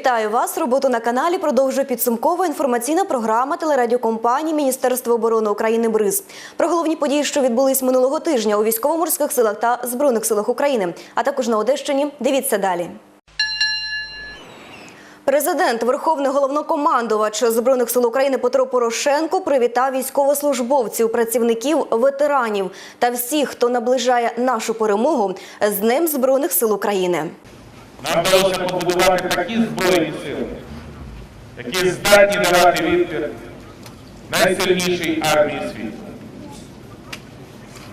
Вітаю вас! Роботу на каналі продовжує підсумкова інформаційна програма телерадіокомпанії Міністерства оборони України БРИЗ. Про головні події, що відбулись минулого тижня у військово-морських силах та збройних силах України, а також на Одещині. Дивіться далі. Президент, Верховний головнокомандувач Збройних сил України Петро Порошенко привітав військовослужбовців, працівників, ветеранів та всіх, хто наближає нашу перемогу з Днем Збройних сил України. Нам вдалося побудувати такі збройні сили, які здатні давати відпір найсильнішій армії світу.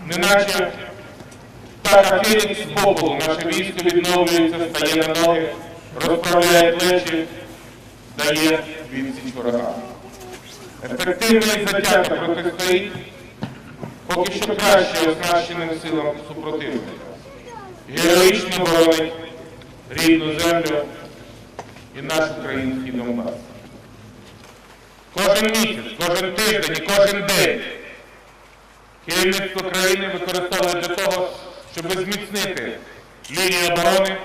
Неначе птаха Фенікс з попелу наше військо відновлюється, стає на ноги, розправляє плечі, дає відсіч ворогам. Ефективно і затято протистоїть поки що краще оснащеним силам супротивника. Героїчно боронить рідну землю і наш український Донбас. Кожен місяць, кожен тиждень і кожен день керівництво країни використовує для того, щоб зміцнити лінію оборони,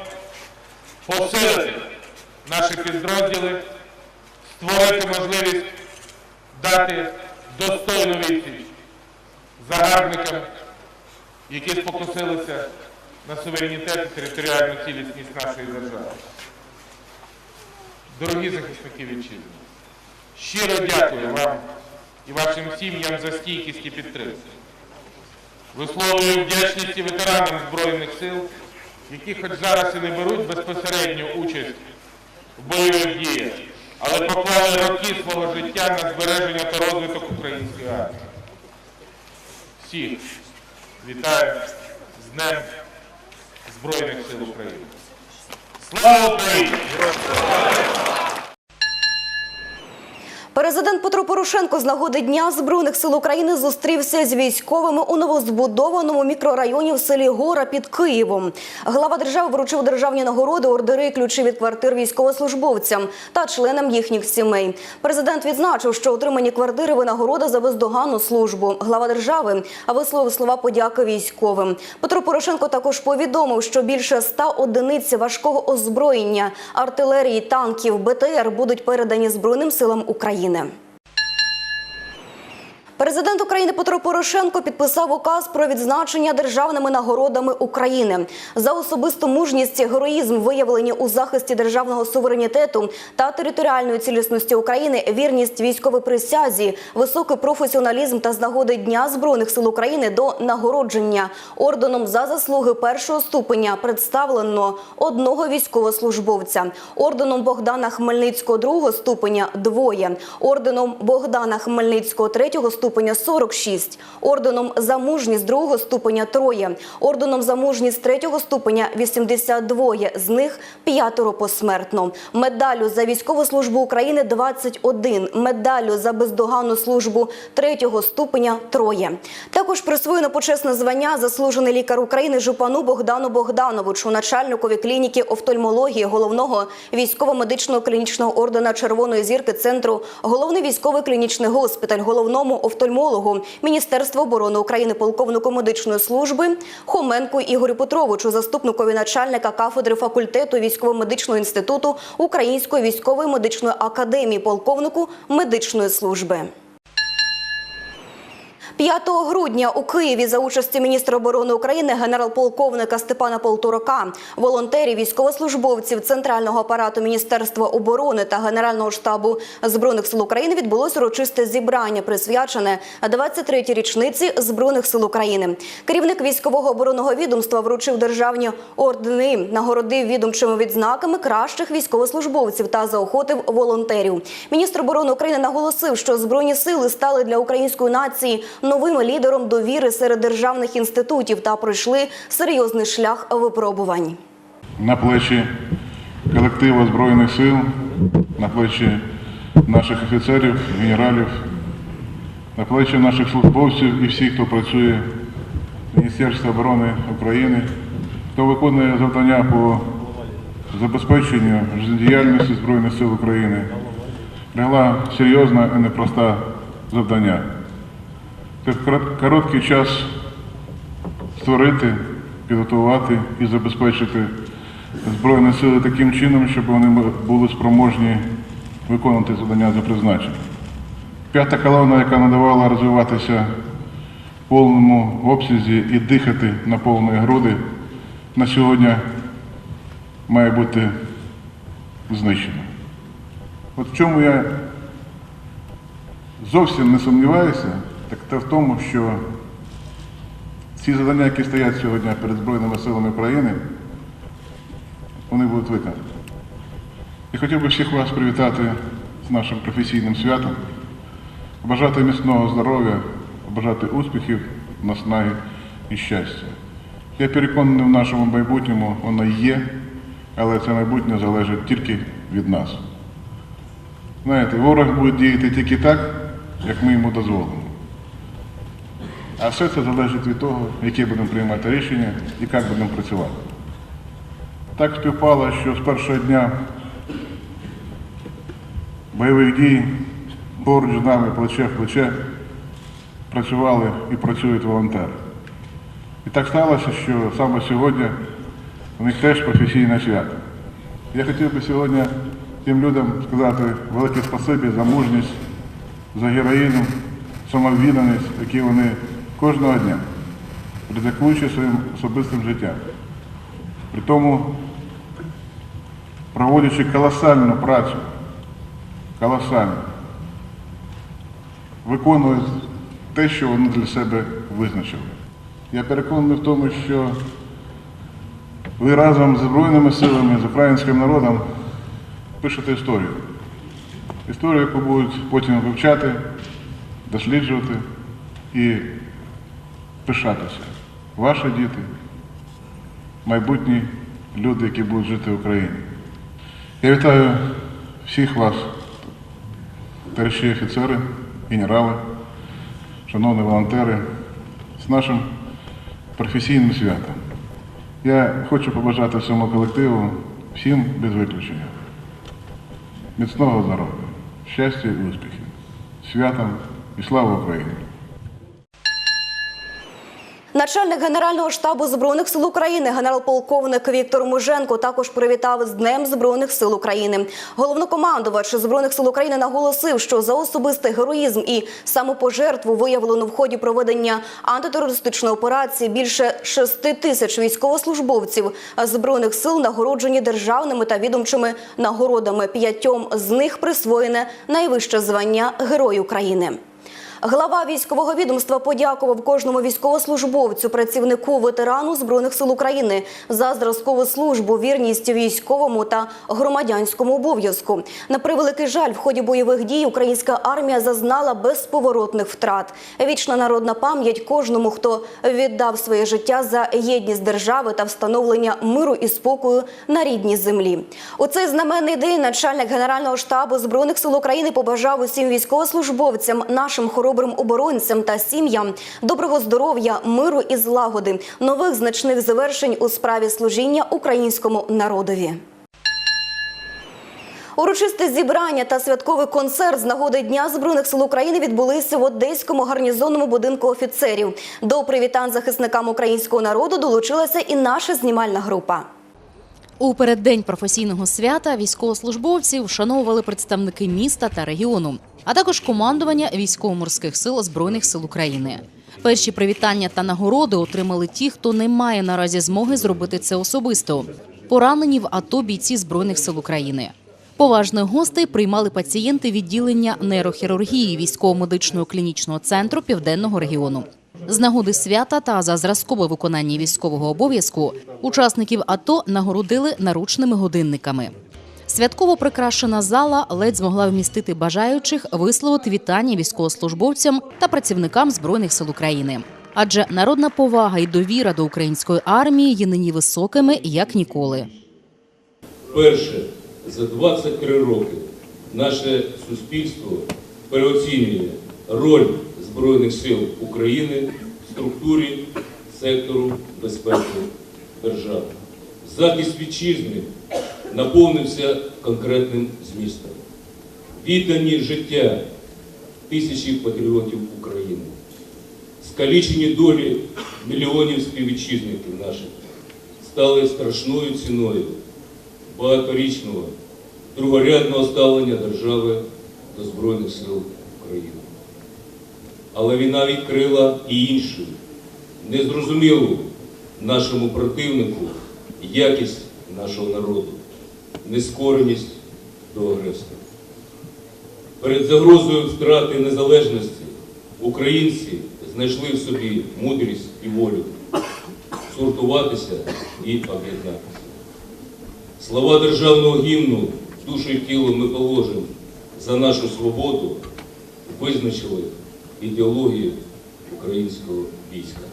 посилити наші підрозділи, створити можливість дати достойну відсіч загарбникам, які спокусилися на суверенітет і територіальну цілісність нашої держави. Дорогі захисники вітчизни, щиро дякую вам і вашим сім'ям за стійкість і підтримку. Висловлюю вдячність ветеранам Збройних сил, які хоч зараз і не беруть безпосередню участь в бойових діях, але поклали роки свого життя на збереження та розвиток української армії. Всіх вітаю з Днем Збройних сил України. Слава Україні! Президент Петро Порошенко з нагоди Дня Збройних сил України зустрівся з військовими у новозбудованому мікрорайоні в селі Гора під Києвом. Глава держави вручив державні нагороди, ордери і ключі від квартир військовослужбовцям та членам їхніх сімей. Президент відзначив, що отримані квартири винагорода за бездоганну службу. Глава держави висловив слова подяки військовим. Петро Порошенко також повідомив, що більше ста одиниць важкого озброєння, артилерії, танків, БТР будуть передані Збройним силам України. України. Президент України Петро Порошенко підписав указ про відзначення державними нагородами України. За особисту мужність, героїзм, виявлені у захисті державного суверенітету та територіальної цілісності України, вірність військовій присязі, високий професіоналізм та з нагоди Дня збройних сил України до нагородження. Орденом за заслуги першого ступеня представлено одного військовослужбовця, орденом Богдана Хмельницького другого ступеня двоє, орденом Богдана Хмельницького третього ступеня 46, орденом за мужність другого ступеня троє, орденом за мужність третього ступеня 82, з них п'ятеро посмертно, медаллю за військову службу України 21, медаллю за бездоганну службу третього ступеня троє. Також присвоєно почесне звання заслужений лікар України Жупану Богдану Богдановичу, начальникові клініки офтальмології головного військово-медичного клінічного ордена Червоної зірки центру, головний військовий клінічний госпіталь, головному офтальмологу Міністерства оборони України, полковнику медичної служби Хоменку Ігорю Петровичу, заступникові начальника кафедри факультету військово-медичного інституту Української військової медичної академії, полковнику медичної служби. 5 грудня у Києві за участі міністра оборони України генерал-полковника Степана Полторака, волонтерів, військовослужбовців центрального апарату Міністерства оборони та Генерального штабу збройних сил України відбулось урочисте зібрання, присвячене 23-й річниці збройних сил України. Керівник військового оборонного відомства вручив державні ордени, нагородив відомчими відзнаками кращих військовослужбовців та заохотив волонтерів. Міністр оборони України наголосив, що збройні сили стали для української нації новим лідером довіри серед державних інститутів та пройшли серйозний шлях випробувань. на плечі колективу Збройних сил, на плечі наших офіцерів, генералів, на плечі наших службовців і всіх, хто працює в Міністерстві оборони України, хто виконує завдання по забезпеченню життєдіяльності Збройних сил України, лягла серйозна і непроста завдання. В короткий час створити, підготувати і забезпечити Збройні сили таким чином, щоб вони були спроможні виконувати завдання за призначенням. П'ята колона, яка надавала розвиватися в повному обсязі і дихати на повні груди, на сьогодні має бути знищена. От в чому я зовсім не сумніваюся, так це в тому, що ці завдання, які стоять сьогодні перед Збройними силами України, вони будуть виконані. Я хотів би всіх вас привітати з нашим професійним святом, побажати міцного здоров'я, побажати успіхів, наснаги і щастя. Я переконаний в нашому майбутньому, воно є, але це майбутнє залежить тільки від нас. Знаєте, ворог буде діяти тільки так, як ми йому дозволимо. А все це залежить від того, які будемо приймати рішення і як будемо працювати. Так співпало, що з першого дня бойових дій поруч з нами плече в плече працювали і працюють волонтери. І так сталося, що саме сьогодні у них теж професійне свято. Я хотів би сьогодні тим людям сказати велике спасибі за мужність, за героїзм, самовідданість, які вони кожного дня, ризикуючи своїм особистим життям. При тому проводячи колосальну працю, колосальну, виконують те, що вони для себе визначили. Я переконаний в тому, що ви разом з Збройними силами, з українським народом пишете історію. Історію, яку будуть потім вивчати, досліджувати і пишатися. Ваші діти, майбутні люди, які будуть жити в Україні. Я вітаю всіх вас, товариші офіцери, генерали, шановні волонтери, з нашим професійним святом. Я хочу побажати всьому колективу, всім без виключення. Міцного здоров'я, щастя і успіхів. Святом і слава Україні! Начальник Генерального штабу Збройних сил України генерал-полковник Віктор Муженко також привітав з Днем Збройних сил України. Головнокомандувач Збройних сил України наголосив, що за особистий героїзм і самопожертву виявлено в ході проведення антитерористичної операції більше 6 тисяч військовослужбовців збройних сил нагороджені державними та відомчими нагородами. П'ятьом з них присвоєне найвище звання Герой України. Глава військового відомства подякував кожному військовослужбовцю, працівнику ветерану збройних сил України за зразкову службу, вірність військовому та громадянському обов'язку. На превеликий жаль, в ході бойових дій українська армія зазнала безповоротних втрат. Вічна народна пам'ять кожному, хто віддав своє життя за єдність держави та встановлення миру і спокою на рідній землі. У цей знаменний день начальник генерального штабу збройних сил України побажав усім військовослужбовцям, нашим хоробрим оборонцям та сім'ям доброго здоров'я, миру і злагоди, нових значних завершень у справі служіння українському народові. Урочисте зібрання та святковий концерт з нагоди Дня Збройних сил України відбулися в Одеському гарнізонному будинку офіцерів. До привітань захисникам українського народу долучилася і наша знімальна група. У переддень професійного свята військовослужбовців вшановували представники міста та регіону, а також командування військово-морських сил Збройних сил України. Перші привітання та нагороди отримали ті, хто не має наразі змоги зробити це особисто. Поранені в АТО бійці Збройних сил України. Поважних гостей приймали пацієнти відділення нейрохірургії військово-медичного клінічного центру південного регіону. З нагоди свята та за зразкове виконання військового обов'язку учасників АТО нагородили наручними годинниками. Святково прикрашена зала ледь змогла вмістити бажаючих висловити вітання військовослужбовцям та працівникам збройних сил України. Адже народна повага і довіра до української армії є нині високими як ніколи. Перше за 23 роки наше суспільство переоцінює роль Збройних сил України в структурі сектору безпеки держави. Захист вітчизни наповнився конкретним змістом. Віддані життя тисячі патріотів України, скалічені долі мільйонів співвітчизників наших, стали страшною ціною багаторічного другорядного ставлення держави до Збройних сил України. Але війна відкрила і іншу, незрозумілу нашому противнику якість нашого народу, нескореність до агресора. Перед загрозою втрати незалежності українці знайшли в собі мудрість і волю згуртуватися і об'єднатися. Слова державного гімну душу і тіло ми положимо за нашу свободу визначили ідеологію українського війська.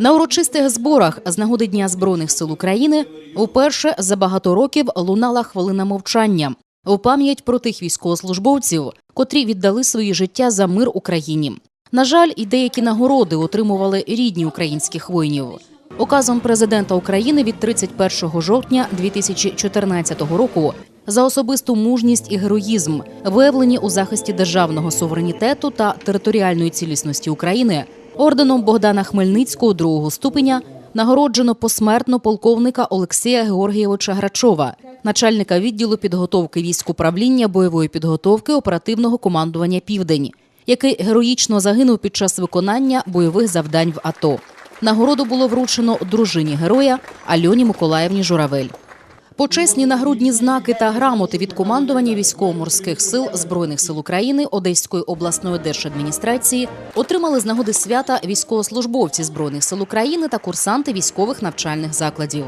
На урочистих зборах з нагоди Дня Збройних сил України вперше за багато років лунала хвилина мовчання у пам'ять про тих військовослужбовців, котрі віддали свої життя за мир Україні. На жаль, і деякі нагороди отримували рідні українських воїнів. Указом президента України від 31 жовтня 2014 року за особисту мужність і героїзм, виявлені у захисті державного суверенітету та територіальної цілісності України, орденом Богдана Хмельницького другого ступеня нагороджено посмертно полковника Олексія Георгійовича Грачова, начальника відділу підготовки військ управління бойової підготовки оперативного командування Південь, який героїчно загинув під час виконання бойових завдань в АТО. Нагороду було вручено дружині героя Альоні Миколаївні Журавель. Почесні нагрудні знаки та грамоти від командування військово-морських сил Збройних сил України Одеської обласної держадміністрації отримали з нагоди свята військовослужбовці Збройних сил України та курсанти військових навчальних закладів.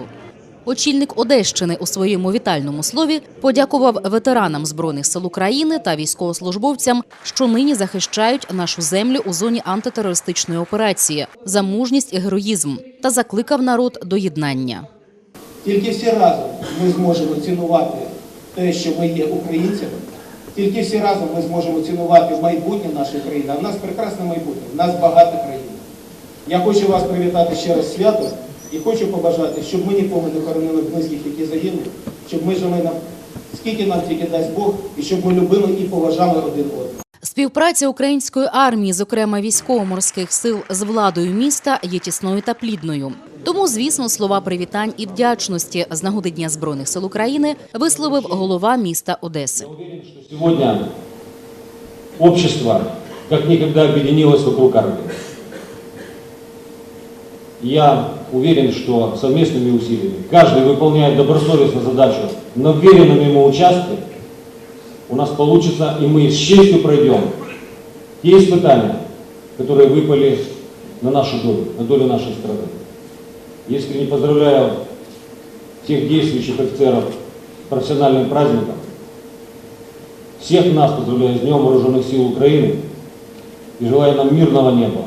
Очільник Одещини у своєму вітальному слові подякував ветеранам Збройних сил України та військовослужбовцям, що нині захищають нашу землю у зоні антитерористичної операції за мужність і героїзм та закликав народ до єднання. Тільки всі разом ми зможемо цінувати те, що ми є українцями. Тільки всі разом ми зможемо цінувати майбутнє нашої країни. А в нас прекрасне майбутнє, в нас багата країна. Я хочу вас привітати ще раз з святом і хочу побажати, щоб ми нікого не хоронили близьких, які загинули, щоб ми жили нам скільки нам тільки дасть Бог, і щоб ми любили і поважали один одного. Співпраця української армії, зокрема військово-морських сил, з владою міста є тісною та плідною. Тому, звісно, слова привітань і вдячності з нагоди Дня збройних сил України висловив голова міста Одеси. Сегодня общество как никогда объединилось вокруг армии. Я уверен, что совместными усилиями каждый выполняет добросовестно задачу на вверенном ему участке, у нас получится, и мы с честью пройдем те испытания, которые выпали на нашу долю, на долю нашей страны. Искренне поздравляю всех действующих офицеров с профессиональным праздником. Всех нас поздравляю с Днем Вооруженных сил Украины и желаю нам мирного неба,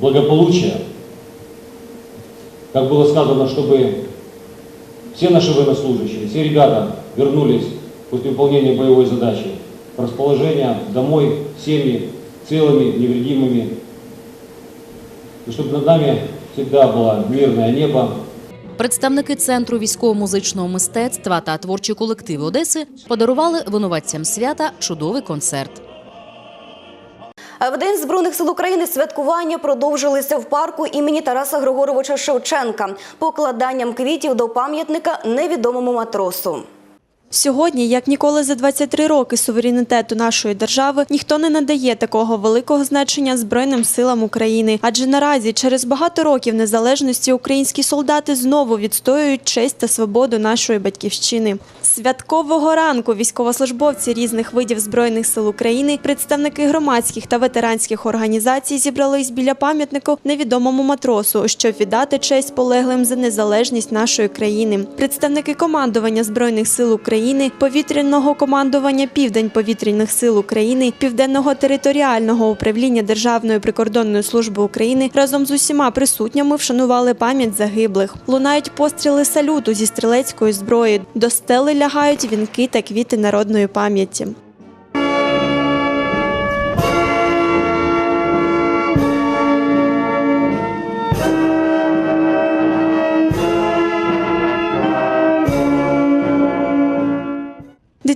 благополучия. Как было сказано, чтобы все наши военнослужащие, все ребята вернулись после выполнения боевой задачи в расположение домой, в семьи, целыми, невредимыми. И чтобы над нами всегда было мирное небо, Представники центру військово-музичного мистецтва та творчі колективи Одеси подарували винуватцям свята чудовий концерт. А В День Збройних сил України святкування продовжилися в парку імені Тараса Григоровича Шевченка покладанням квітів до пам'ятника невідомому матросу. Сьогодні, як ніколи за 23 роки суверенітету нашої держави, ніхто не надає такого великого значення Збройним силам України. Адже наразі, через багато років незалежності, українські солдати знову відстоюють честь та свободу нашої батьківщини. Святкового ранку військовослужбовці різних видів збройних сил України, представники громадських та ветеранських організацій зібрались біля пам'ятнику невідомому матросу, щоб віддати честь полеглим за незалежність нашої країни. Представники командування збройних сил України, повітряного командування Південь повітряних сил України, Південного територіального управління Державної прикордонної служби України разом з усіма присутніми вшанували пам'ять загиблих. Лунають постріли салюту зі стрілецької зброї. До стели лягають вінки та квіти народної пам'яті.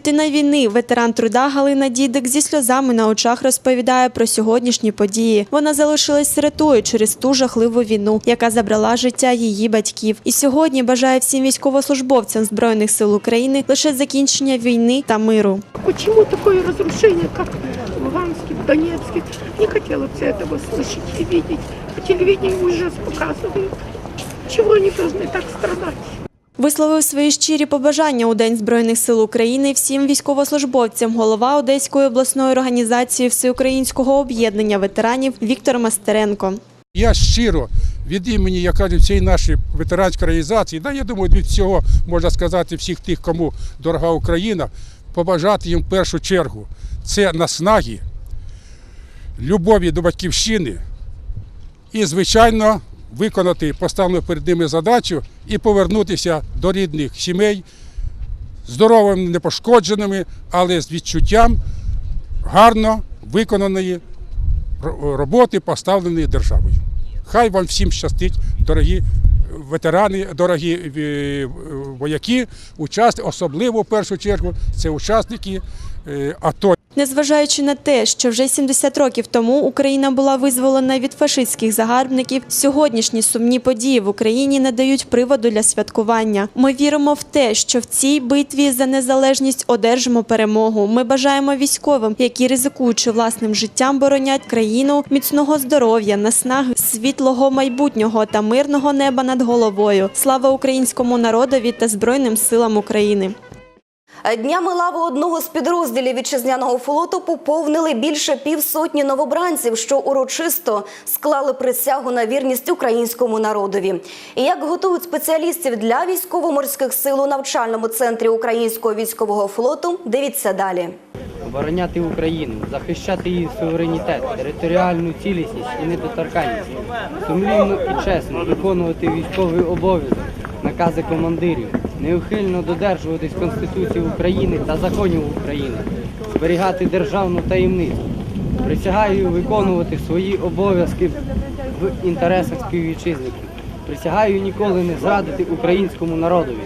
Дитина війни, ветеран труда Галина Дідик зі сльозами на очах розповідає про сьогоднішні події. Вона залишилась сиротою через ту жахливу війну, яка забрала життя її батьків. І сьогодні бажає всім військовослужбовцям збройних сил України лише закінчення війни та миру. Почему такое разрушение, как в Луганске, в Донецке? Не хотела бы этого слышать и видеть. По телевидению ужас показывают. Чего они должны так страдать? Висловив свої щирі побажання у День Збройних сил України всім військовослужбовцям голова Одеської обласної організації Всеукраїнського об'єднання ветеранів Віктор Мастеренко. Я щиро від імені, як кажуть, цієї нашої ветеранської організації, да, я думаю, від всього можна сказати, всіх тих, кому дорога Україна, побажати їм в першу чергу це наснаги, любові до батьківщини і, звичайно, виконати поставлену перед ними задачу і повернутися до рідних сімей здоровими, непошкодженими, але з відчуттям гарно виконаної роботи, поставленої державою. Хай вам всім щастить, дорогі ветерани, дорогі е, вояки, учасники, особливо в першу чергу, це учасники АТО. Незважаючи на те, що вже 70 років тому Україна була визволена від фашистських загарбників, сьогоднішні сумні події в Україні не дають приводу для святкування. Ми віримо в те, що в цій битві за незалежність одержимо перемогу. Ми бажаємо військовим, які ризикуючи власним життям, боронять країну міцного здоров'я, наснаги, світлого майбутнього та мирного неба над головою. Слава українському народові та збройним силам України. Днями лави одного з підрозділів вітчизняного флоту поповнили більше півсотні новобранців, що урочисто склали присягу на вірність українському народові. І як готують спеціалістів для військово-морських сил у навчальному центрі українського військового флоту, дивіться далі. обороняти Україну, захищати її суверенітет, територіальну цілісність і недоторканність, сумлінно і чесно виконувати військовий обов'язок, накази командирів, неухильно додержуватись Конституції України та законів України, зберігати державну таємницю. Присягаю виконувати свої обов'язки в інтересах співвітчизників. Присягаю ніколи не зрадити українському народові.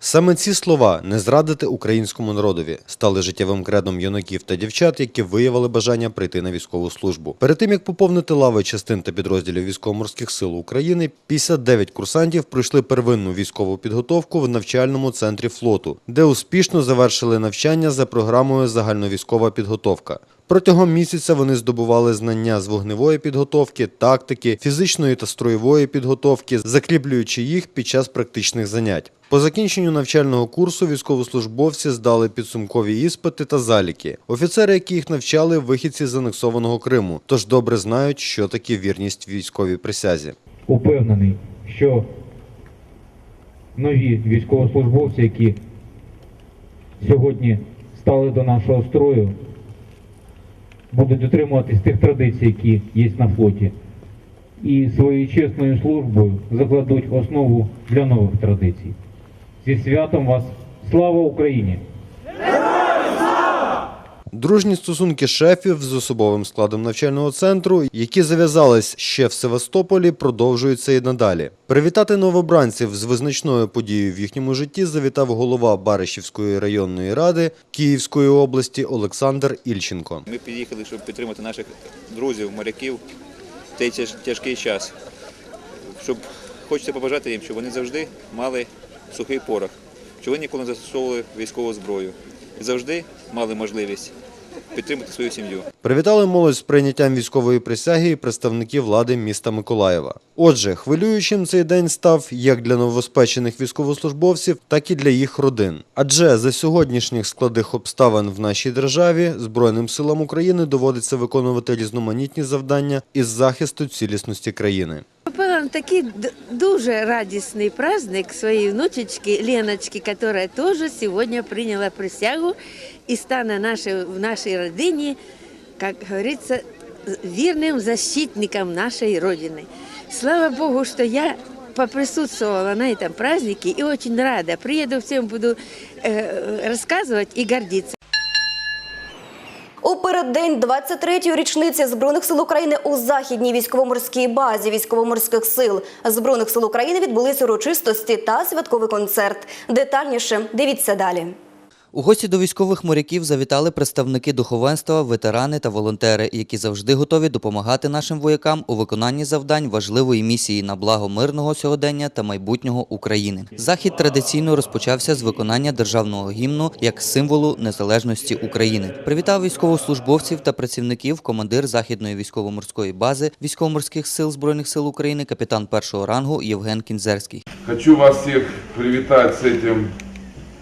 Саме ці слова не зрадити українському народові стали життєвим кредом юнаків та дівчат, які виявили бажання прийти на військову службу. Перед тим як поповнити лави частин та підрозділів військово-морських сил України, 59 курсантів пройшли первинну військову підготовку в навчальному центрі флоту, де успішно завершили навчання за програмою загальновійськова підготовка. Протягом місяця вони здобували знання з вогневої підготовки, тактики, фізичної та строєвої підготовки, закріплюючи їх під час практичних занять. По закінченню навчального курсу військовослужбовці здали підсумкові іспити та заліки. Офіцери, які їх навчали, вихідці з анексованого Криму, тож добре знають, що таке вірність військовій присязі. упевнений, що нові військовослужбовці, які сьогодні стали до нашого строю, будуть дотримуватись тих традицій, які є на флоті, і своєю чесною службою закладуть основу для нових традицій. Зі святом вас! Слава Україні! Дружні стосунки шефів з особовим складом навчального центру, які зав'язались ще в Севастополі, продовжуються і надалі. Привітати новобранців з визначною подією в їхньому житті завітав голова Баришівської районної ради Київської області Олександр Ільченко. Ми під'їхали, щоб підтримати наших друзів, моряків в цей тяжкий час. Щоб хочеться побажати їм, щоб вони завжди мали сухий порох, щоб вони ніколи не застосовували військову зброю завжди мали можливість підтримати свою сім'ю. Привітали молодь з прийняттям військової присяги і представники влади міста Миколаєва. Отже, хвилюючим цей день став як для новоспечених військовослужбовців, так і для їх родин. Адже за сьогоднішніх складних обставин в нашій державі Збройним силам України доводиться виконувати різноманітні завдання із захисту цілісності країни. Купила такий дуже радісний праздник своей внучечки Леночки, которая тоже сегодня приняла присягу и стане нашей, в нашей родине, как говорится, верным защитником нашей Родины. Слава Богу, что я поприсутствовала на этом празднике и очень рада. Приеду, всем буду э, рассказывать и гордиться. У переддень 23-ї річниці Збройних сил України у західній військово-морській базі військово-морських сил Збройних сил України відбулись урочистості та святковий концерт. Детальніше дивіться далі. У гості до військових моряків завітали представники духовенства, ветерани та волонтери, які завжди готові допомагати нашим воякам у виконанні завдань важливої місії на благо мирного сьогодення та майбутнього України. Захід традиційно розпочався з виконання державного гімну як символу незалежності України. Привітав військовослужбовців та працівників командир західної військово-морської бази військово-морських сил збройних сил України, капітан першого рангу Євген Кінзерський. Хочу вас всех привитать с этим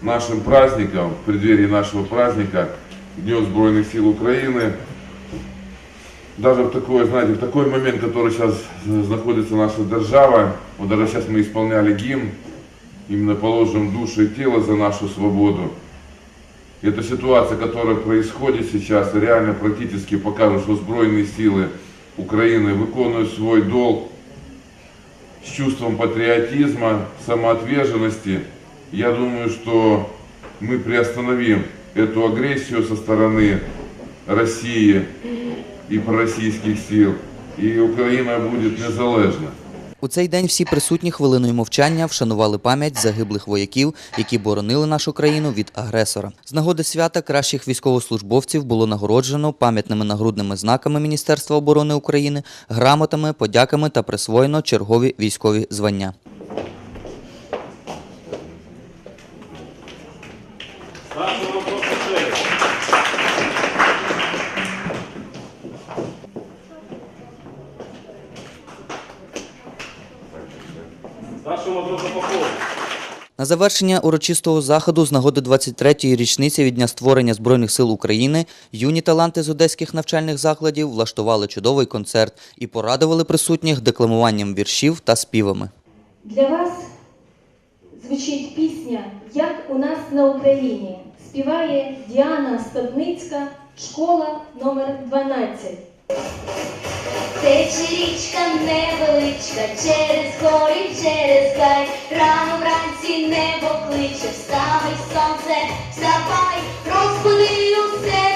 нашим праздником, в преддверии нашего праздника, Днем Сбройных сил Украины. Даже в такой, знаете, в такой момент, который сейчас находится наша держава, вот даже сейчас мы исполняли гимн, именно положим душу и тело за нашу свободу. Эта ситуация, которая происходит сейчас, реально практически покажет, что Сбройные силы Украины выполняют свой долг с чувством патриотизма, самоотверженности. Я думаю, что мы приостановим эту агрессию со стороны России и пророссийских сил, и Украина будет незалежна. У цей день всі присутні хвилиною мовчання вшанували пам'ять загиблих вояків, які боронили нашу країну від агресора. З нагоди свята кращих військовослужбовців було нагороджено пам'ятними нагрудними знаками Міністерства оборони України, грамотами, подяками та присвоєно чергові військові звання. Завершення урочистого заходу з нагоди 23-ї річниці від дня створення Збройних сил України юні таланти з одеських навчальних закладів влаштували чудовий концерт і порадували присутніх декламуванням віршів та співами. Для вас звучить пісня Як у нас на Україні. Співає Діана Стадницька, школа номер 12. Тече річка невеличка, через гори, через гай, рано вранці небо кличе, вставай, сонце, вставай, розбуди усе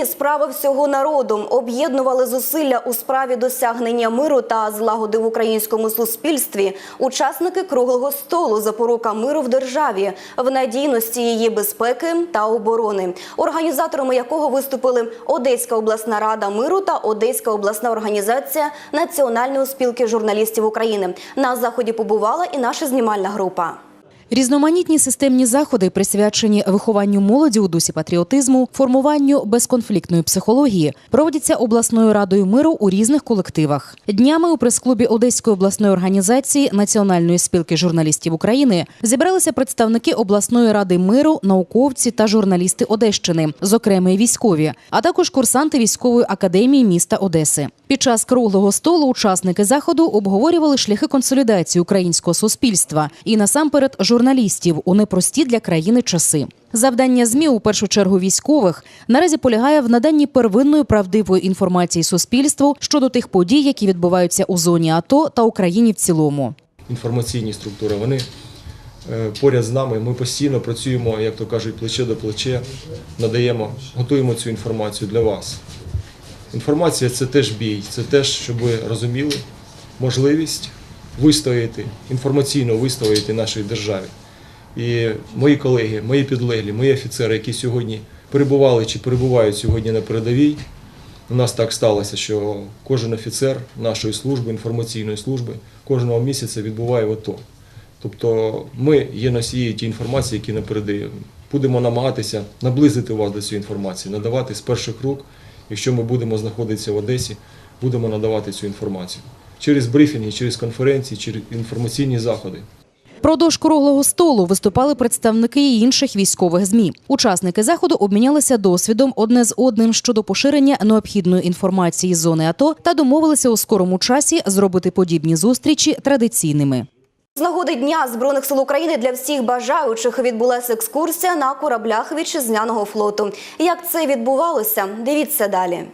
Україні справа всього народу. Об'єднували зусилля у справі досягнення миру та злагоди в українському суспільстві. Учасники круглого столу запорука миру в державі, в надійності її безпеки та оборони, організаторами якого виступили Одеська обласна рада миру та Одеська обласна організація Національної спілки журналістів України. На заході побувала і наша знімальна група. Різноманітні системні заходи присвячені вихованню молоді у дусі патріотизму, формуванню безконфліктної психології, проводяться обласною радою миру у різних колективах. Днями у прес-клубі Одеської обласної організації Національної спілки журналістів України зібралися представники обласної ради миру, науковці та журналісти Одещини, зокрема й військові, а також курсанти військової академії міста Одеси. Під час круглого столу учасники заходу обговорювали шляхи консолідації українського суспільства і насамперед журналістів у непрості для країни часи. Завдання ЗМІ у першу чергу військових наразі полягає в наданні первинної правдивої інформації суспільству щодо тих подій, які відбуваються у зоні АТО та Україні в цілому. інформаційні структури, вони е, поряд з нами. Ми постійно працюємо, як то кажуть, плече до плече, надаємо, готуємо цю інформацію для вас. Інформація це теж бій, це теж, щоб ви розуміли можливість вистояти, інформаційно вистояти нашій державі. І мої колеги, мої підлеглі, мої офіцери, які сьогодні перебували чи перебувають сьогодні на передовій, у нас так сталося, що кожен офіцер нашої служби, інформаційної служби, кожного місяця відбуває в АТО. Тобто ми є носії тієї інформації, які на передовій. Будемо намагатися наблизити вас до цієї інформації, надавати з перших рук. Якщо ми будемо знаходитися в Одесі, будемо надавати цю інформацію через брифінги, через конференції, через інформаційні заходи. Продовж круглого столу виступали представники і інших військових змі. Учасники заходу обмінялися досвідом одне з одним щодо поширення необхідної інформації з зони АТО та домовилися у скорому часі зробити подібні зустрічі традиційними. З нагоди Дня Збройних сил України для всіх бажаючих відбулася екскурсія на кораблях вітчизняного флоту. Як це відбувалося? Дивіться далі.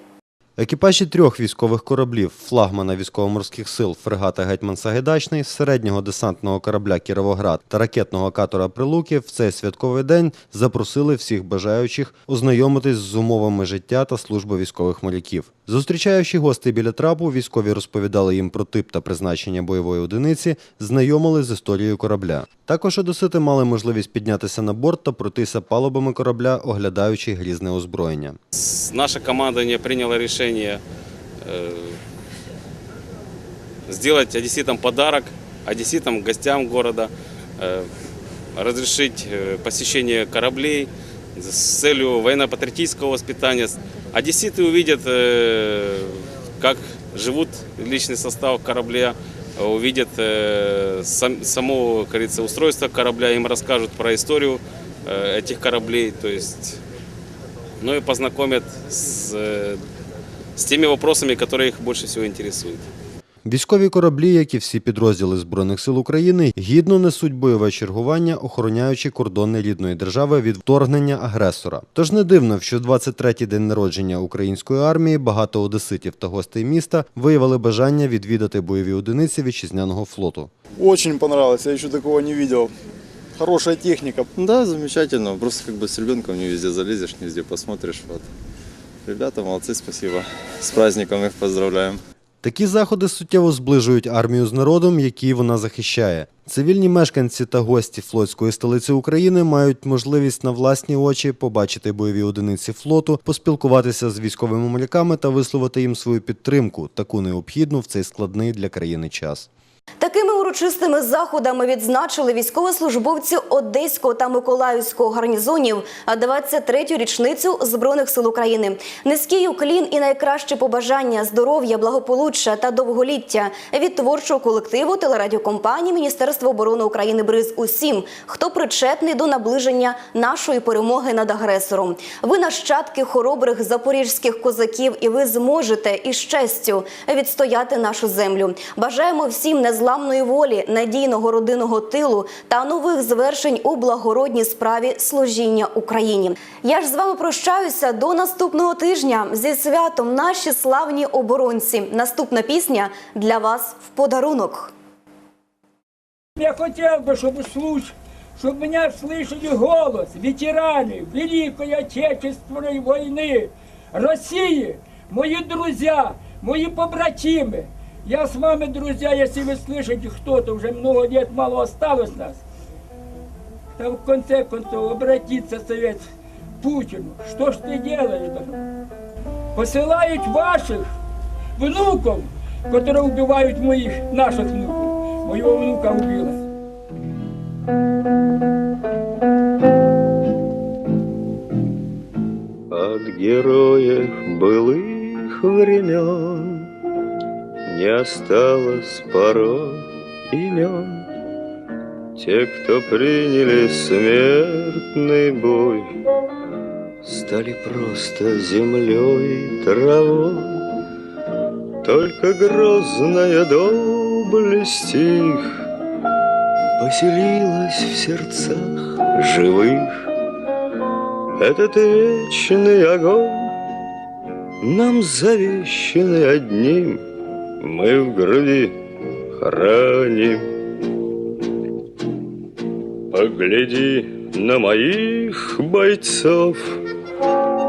Екіпажі трьох військових кораблів флагмана військово-морських сил фрегата Гетьман Сагайдачний, середнього десантного корабля Кіровоград та ракетного катера Прилуки в цей святковий день запросили всіх бажаючих ознайомитись з умовами життя та служби військових моряків. Зустрічаючи гостей біля трапу, військові розповідали їм про тип та призначення бойової одиниці, знайомили з історією корабля. Також одесити мали можливість піднятися на борт та пройтися палубами корабля, оглядаючи грізне озброєння. Наше командование приняло решение э, сделать одесситам подарок, одесситам, гостям города, э, разрешить э, посещение кораблей с целью военно-патриотического воспитания. Одесситы увидят, как живут личный состав корабля, увидят сам- само, говорится, устройство корабля, им расскажут про историю этих кораблей, то есть ну и познакомят с, с теми вопросами, которые их больше всего интересуют. Військові кораблі, як і всі підрозділи Збройних сил України, гідно несуть бойове чергування, охороняючи кордони рідної держави від вторгнення агресора. Тож не дивно, що 23-й день народження української армії багато одеситів та гостей міста виявили бажання відвідати бойові одиниці вітчизняного флоту. Очень понравилось, я еще такого не видел. Хорошая техника. Да, замечательно. Просто как бы с ребенком не везде залезешь, не везде посмотришь. Вот. Ребята молодцы, спасибо. С праздником их поздравляем. Такі заходи суттєво зближують армію з народом, який вона захищає. Цивільні мешканці та гості флотської столиці України мають можливість на власні очі побачити бойові одиниці флоту, поспілкуватися з військовими моряками та висловити їм свою підтримку, таку необхідну в цей складний для країни час. Такими урочистими заходами відзначили військовослужбовці Одеського та Миколаївського гарнізонів 23-ю річницю Збройних сил України. Низький уклін і найкраще побажання здоров'я, благополуччя та довголіття від творчого колективу телерадіокомпанії Міністерства оборони України БРИЗ усім, хто причетний до наближення нашої перемоги над агресором. Ви нащадки хоробрих запорізьких козаків, і ви зможете із честю відстояти нашу землю. Бажаємо всім незламної волі, надійного родинного тилу та нових звершень у благородній справі служіння Україні. Я ж з вами прощаюся до наступного тижня зі святом наші славні оборонці. Наступна пісня для вас в подарунок. Я хотел бы, чтобы слуш... чтобы меня слышали голос ветеранов Великой Отечественной войны, России, мои друзья, мои побратимы. Я с вами, друзья, если вы слышите кто-то, уже много лет мало осталось нас, то в конце концов обратиться совет Путину. Что ж ты делаешь? да? Посылают ваших внуков, которые убивают моих, наших внуков. Моего внука убила. От героев былых времен Не осталось порой имен. Те, кто приняли смертный бой, Стали просто землей и травой. Только грозная доблесть их Поселилась в сердцах живых. Этот вечный огонь нам завещанный одним Мы в груди храним. Погляди на моих бойцов,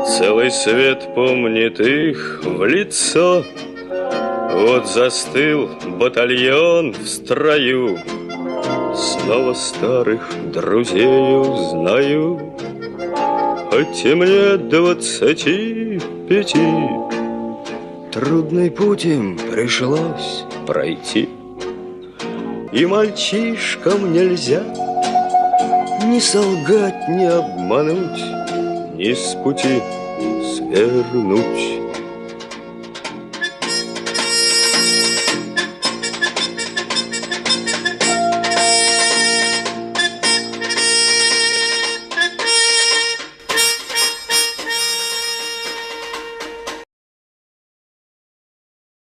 Целый свет помнит их в лицо. Вот застыл батальон в строю, Снова старых друзей узнаю. Хоть и мне двадцати пяти, Трудный путь им пришлось пройти. И мальчишкам нельзя Ни солгать, ни обмануть, Ни с пути свернуть.